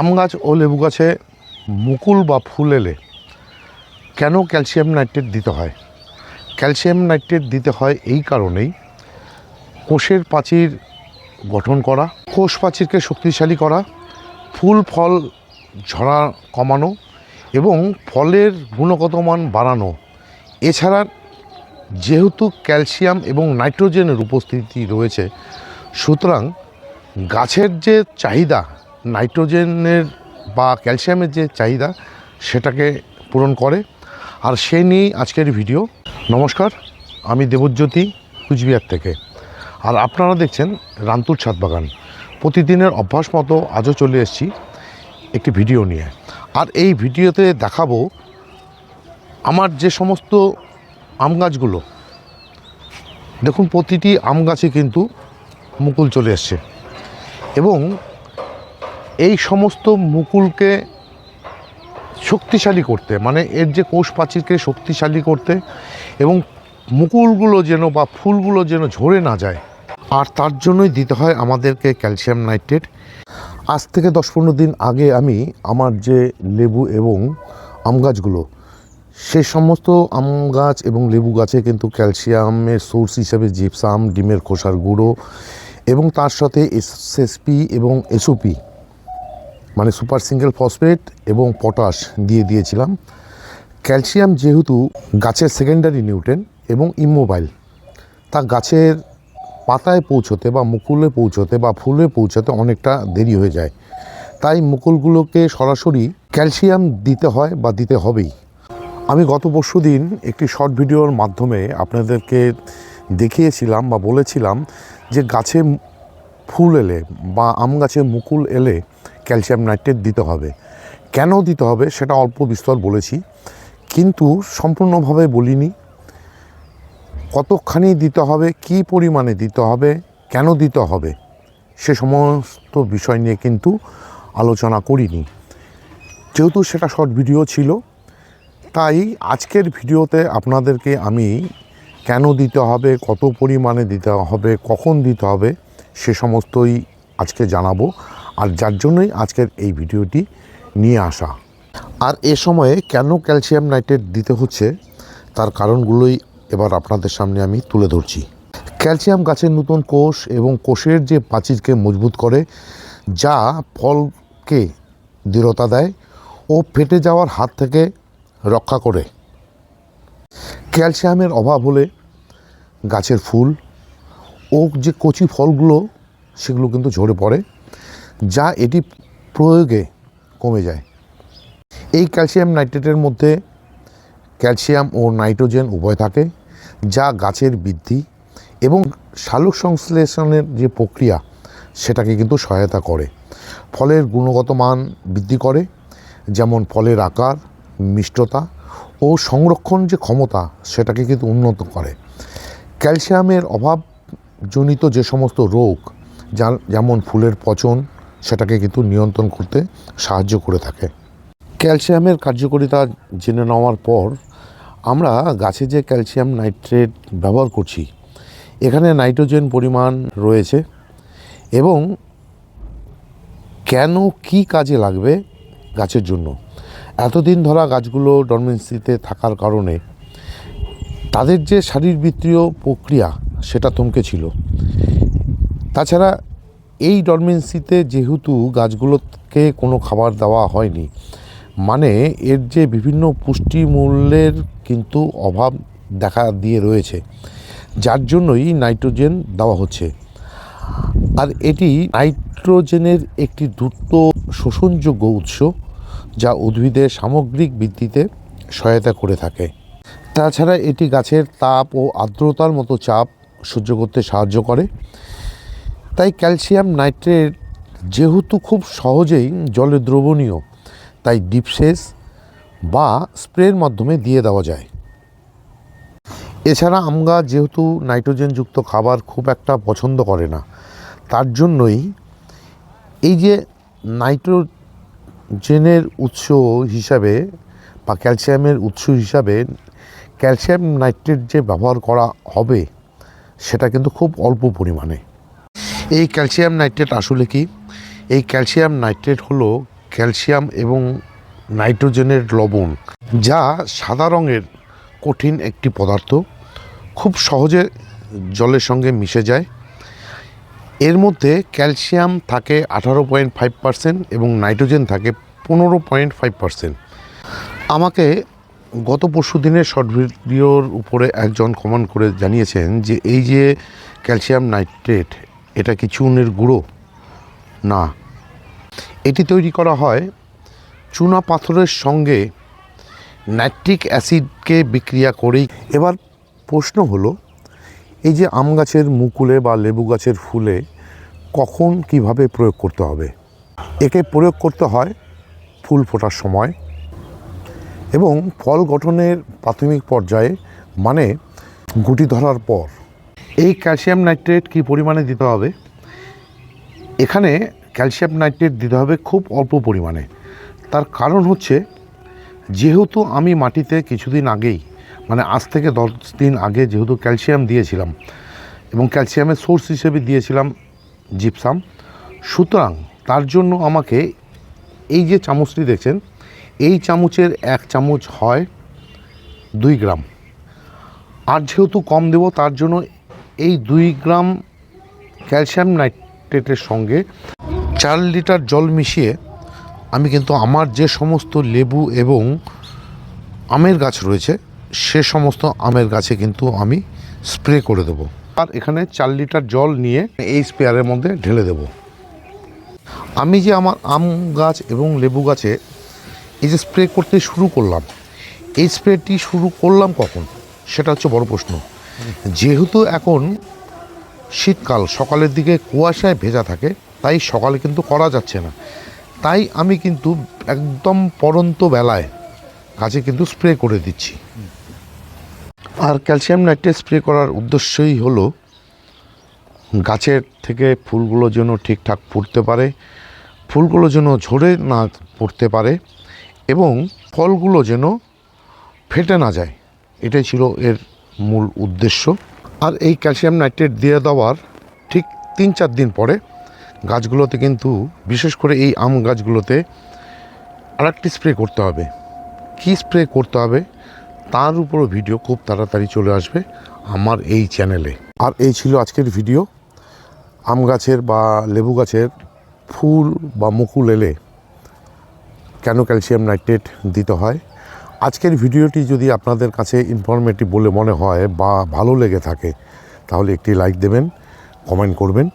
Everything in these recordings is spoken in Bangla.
আম গাছ ও লেবু গাছে মুকুল বা ফুল এলে কেন ক্যালসিয়াম নাইট্রেট দিতে হয়? ক্যালসিয়াম নাইট্রেট দিতে হয় এই কারণেই কোষের প্রাচীর গঠন করা, কোষ প্রাচীরকে শক্তিশালী করা, ফুল, ফল, ঝরা কমানো এবং ফলের গুণগত মান বাড়ানো। এছাড়া যেহেতু ক্যালসিয়াম এবং নাইট্রোজেনের উপস্থিতি রয়েছে, সুতরাং গাছের যে চাহিদা নাইট্রোজেনের বা ক্যালসিয়ামের যে চাহিদা সেটাকে পূরণ করে। আর সে নিয়েই আজকের ভিডিও। নমস্কার, আমি দেবজ্যোতি কুচবিহার থেকে। আর আপনারা দেখছেন রান্তুর ছাদ বাগান। প্রতিদিনের অভ্যাস মতো আজও চলে এসেছি একটি ভিডিও নিয়ে। আর এই ভিডিওতে দেখাবো আমার যে সমস্ত আম গাছগুলো। দেখুন, প্রতিটি আম গাছে কিন্তু মুকুল চলে এসছে। এবং এই সমস্ত মুকুলকে শক্তিশালী করতে মানে এর যে কোষ প্রাচীরকে শক্তিশালী করতে এবং মুকুলগুলো যেন বা ফুলগুলো যেন ঝরে না যায়। আর তার জন্যই দিতে হয় আমাদেরকে ক্যালসিয়াম নাইট্রেট। আজ থেকে দশ পনেরো দিন আগে আমি আমার যে লেবু এবং আম গাছগুলো, সে সমস্ত আম গাছ এবং লেবু গাছে কিন্তু ক্যালসিয়ামের সোর্স হিসেবে জিপসাম, ডিমের খোসার গুঁড়ো এবং তার সাথে এসএসপি এবং এসওপি মানে সুপার সিঙ্গেল ফসফেট এবং পটাশ দিয়ে দিয়েছিলাম। ক্যালসিয়াম যেহেতু গাছের সেকেন্ডারি নিউট্রেন এবং ইমোবাইল তা গাছের পাতায় পৌঁছতে বা মুকুলে পৌঁছতে বা ফুলে পৌঁছতে অনেকটা দেরি হয়ে যায়। তাই মুকুলগুলোকে সরাসরি ক্যালসিয়াম দিতে হয় বা দিতে হবেই। আমি গত পরশু দিন একটি শর্ট ভিডিওর মাধ্যমে আপনাদেরকে দেখিয়েছিলাম বা বলেছিলাম যে গাছে ফুল এলে বা আম গাছে মুকুল এলে ক্যালসিয়াম নাইট্রেট দিতে হবে। কেন দিতে হবে সেটা অল্প বিস্তর বলেছি, কিন্তু সম্পূর্ণভাবে বলিনি। কতখানি দিতে হবে, কি পরিমাণে দিতে হবে, কেন দিতে হবে, সে সমস্ত বিষয় নিয়ে কিন্তু আলোচনা করিনি। যেহেতু সেটা শর্ট ভিডিও ছিল, তাই আজকের ভিডিওতে আপনাদেরকে আমি কেন দিতে হবে, কত পরিমাণে দিতে হবে, কখন দিতে হবে, সে সমস্তই আজকে জানাব। আর যার জন্যই আজকের এই ভিডিওটি নিয়ে আসা। আর এ সময়ে কেন ক্যালসিয়াম নাইট্রেট দিতে হচ্ছে, তার কারণগুলোই এবার আপনাদের সামনে আমি তুলে ধরছি। ক্যালসিয়াম গাছের নতুন কোষ এবং কোষের যে প্রাচীরকে মজবুত করে, যা ফলকে দৃঢ়তা দেয় ও ফেটে যাওয়ার হাত থেকে রক্ষা করে। ক্যালসিয়ামের অভাব হলে গাছের ফুল, ও যে কচি ফলগুলো, সেগুলো কিন্তু ঝরে পড়ে। যা এটি প্রয়োগে কমে যায়। এই ক্যালসিয়াম নাইট্রেটের মধ্যে ক্যালসিয়াম ও নাইট্রোজেন উভয় থাকে, যা গাছের বৃদ্ধি এবং সালোক সংশ্লেষণের যে প্রক্রিয়া, সেটাকে কিন্তু সহায়তা করে। ফলের গুণগত মান বৃদ্ধি করে, যেমন ফলের আকার, মিষ্টতা ও সংরক্ষণ যে ক্ষমতা, সেটাকে কিন্তু উন্নত করে। ক্যালসিয়ামের অভাবজনিত যে সমস্ত রোগ যেমন ফুলের পচন সেটাকে কিন্তু নিয়ন্ত্রণ করতে সাহায্য করে থাকে। ক্যালসিয়ামের কার্যকারিতা জেনে নেওয়ার পর আমরা গাছে যে ক্যালসিয়াম নাইট্রেট ব্যবহার করছি, এখানে নাইট্রোজেন পরিমাণ রয়েছে এবং কেন কি কাজে লাগবে গাছের জন্য? এতদিন ধরা গাছগুলো ডরমেন্সিতে থাকার কারণে তাদের যে শারীরবৃত্তীয় প্রক্রিয়া সেটা থমকে ছিল। তাছাড়া এই ডরমেন্সিতে যেহেতু গাছগুলোকে কোনো খাবার দেওয়া হয়নি মানে এর যে বিভিন্ন পুষ্টিমূল্যের কিন্তু অভাব দেখা দিয়ে রয়েছে, যার জন্যই নাইট্রোজেন দেওয়া হচ্ছে। আর এটি নাইট্রোজেনের একটি দ্রুত শোষণযোগ্য উৎস, যা উদ্ভিদের সামগ্রিক বৃদ্ধিতে সহায়তা করে থাকে। তাছাড়া এটি গাছের তাপ ও আর্দ্রতার মতো চাপ সহ্য করতে সাহায্য করে তাই ক্যালসিয়াম নাইট্রেট যেহেতু খুব সহজেই জলে দ্রবণীয়, তাই ডিপসেস বা স্প্রের মাধ্যমে দিয়ে দেওয়া যায়। এছাড়া আম গাছ যেহেতু নাইট্রোজেনযুক্ত খাবার খুব একটা পছন্দ করে না, তার জন্যই এই যে নাইট্রোজেনের উৎস হিসাবে বা ক্যালসিয়ামের উৎস হিসাবে ক্যালসিয়াম নাইট্রেট যে ব্যবহার করা হবে, সেটা কিন্তু খুব অল্প পরিমাণে। এই ক্যালসিয়াম নাইট্রেট আসলে কি? এই ক্যালসিয়াম নাইট্রেট হলো ক্যালসিয়াম এবং নাইট্রোজেনের লবণ, যা সাদা রঙের কঠিন একটি পদার্থ, খুব সহজে জলের সঙ্গে মিশে যায়। এর মধ্যে ক্যালসিয়াম থাকে আঠারো পয়েন্ট ফাইভ পার্সেন্ট এবং নাইট্রোজেন থাকে পনেরো পয়েন্ট ফাইভ পার্সেন্ট। আমাকে গত পরশু দিনের শর্ট ভিডিওর উপরে একজন কমেন্ট করে জানিয়েছেন যে এই যে ক্যালসিয়াম নাইট্রেট এটা কি চুনের গুঁড়ো? না। এটি তৈরি করা হয় চুনা পাথরের সঙ্গে নাইট্রিক অ্যাসিডকে বিক্রিয়া করেই। এবার প্রশ্ন হলো, এই যে আম গাছের মুকুলে বা লেবু গাছের ফুলে কখন কীভাবে প্রয়োগ করতে হবে? একে প্রয়োগ করতে হয় ফুল ফোটার সময় এবং ফল গঠনের প্রাথমিক পর্যায়ে মানে গুটি ধরার পর। এই ক্যালসিয়াম নাইট্রেট কী পরিমাণে দিতে হবে? এখানে ক্যালসিয়াম নাইট্রেট দিতে হবে খুব অল্প পরিমাণে। তার কারণ হচ্ছে, যেহেতু আমি মাটিতে কিছুদিন আগেই মানে আজ থেকে দশ দিন আগে যেহেতু ক্যালসিয়াম দিয়েছিলাম এবং ক্যালসিয়ামের সোর্স হিসেবে দিয়েছিলাম জিপসাম সুতরাং তার জন্য আমাকে এই যে চামচটি দেখছেন, এই চামচের এক চামচ হয় দুই গ্রাম। আর যেহেতু কম দেব, তার জন্য এই দুই গ্রাম ক্যালসিয়াম নাইট্রেটের সঙ্গে চার লিটার জল মিশিয়ে আমি কিন্তু আমার যে সমস্ত লেবু এবং আমের গাছ রয়েছে, সে সমস্ত আমের গাছে কিন্তু আমি স্প্রে করে দেবো। আর এখানে চার লিটার জল নিয়ে এই স্প্রেয়ারের মধ্যে ঢেলে দেব। আমি যে আমার আম গাছ এবং লেবু গাছে এই যে স্প্রে করতে শুরু করলাম, এই স্প্রেটি শুরু করলাম কখন? সেটা হচ্ছে বড় প্রশ্ন। যেহেতু এখন শীতকাল, সকালের দিকে কুয়াশায় ভেজা থাকে, তাই সকালে কিন্তু করা যাচ্ছে না। তাই আমি কিন্তু একদম পরন্ত বেলায় গাছে কিন্তু স্প্রে করে দিচ্ছি। আর ক্যালসিয়াম নাইট্রেট স্প্রে করার উদ্দেশ্যই হলো, গাছের থেকে ফুলগুলো যেন ঠিকঠাক ফুটতে পারে, ফুলগুলো যেন ঝরে না পড়তে পারে এবং ফলগুলো যেন ফেটে না যায়। এটাই ছিল এর মূল উদ্দেশ্য। আর এই ক্যালসিয়াম নাইট্রেট দিয়ে দেওয়ার ঠিক তিন চার দিন পরে গাছগুলোতে কিন্তু বিশেষ করে এই আম গাছগুলোতে আরেকটি স্প্রে করতে হবে। কী স্প্রে করতে হবে? তার উপরও ভিডিও খুব তাড়াতাড়ি চলে আসবে আমার এই চ্যানেলে আর এই ছিল আজকের ভিডিও আম গাছের বা লেবু গাছের ফুল বা মুকুল এলে কেন ক্যালসিয়াম নাইট্রেট দিতে হয়? আজকের ভিডিওটি যদি আপনাদের কাছে ইনফরমেটিভ বলে মনে হয় বা ভালো লেগে থাকে, তাহলে একটি লাইক দেবেন কমেন্ট করবেন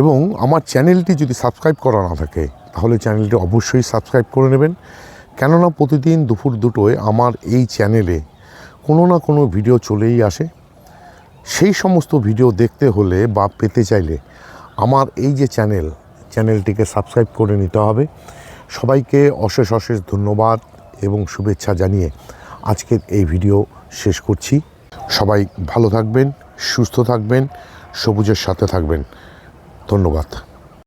এবং আমার চ্যানেলটি যদি সাবস্ক্রাইব করা না থাকে, তাহলে চ্যানেলটি অবশ্যই সাবস্ক্রাইব করে নেবেন। কেননা প্রতিদিন দুপুর দুটোয় আমার এই চ্যানেলে কোনো না কোনো ভিডিও চলেই আসে। সেই সমস্ত ভিডিও দেখতে হলে বা পেতে চাইলে আমার এই যে চ্যানেল চ্যানেলটিকে সাবস্ক্রাইব করে নিতে হবে। সবাইকে অশেষ অশেষ ধন্যবাদ। এবং শুভেচ্ছা জানিয়ে আজকের এই ভিডিও শেষ করছি। সবাই ভালো থাকবেন, সুস্থ থাকবেন, সবুজের সাথে থাকবেন। ধন্যবাদ।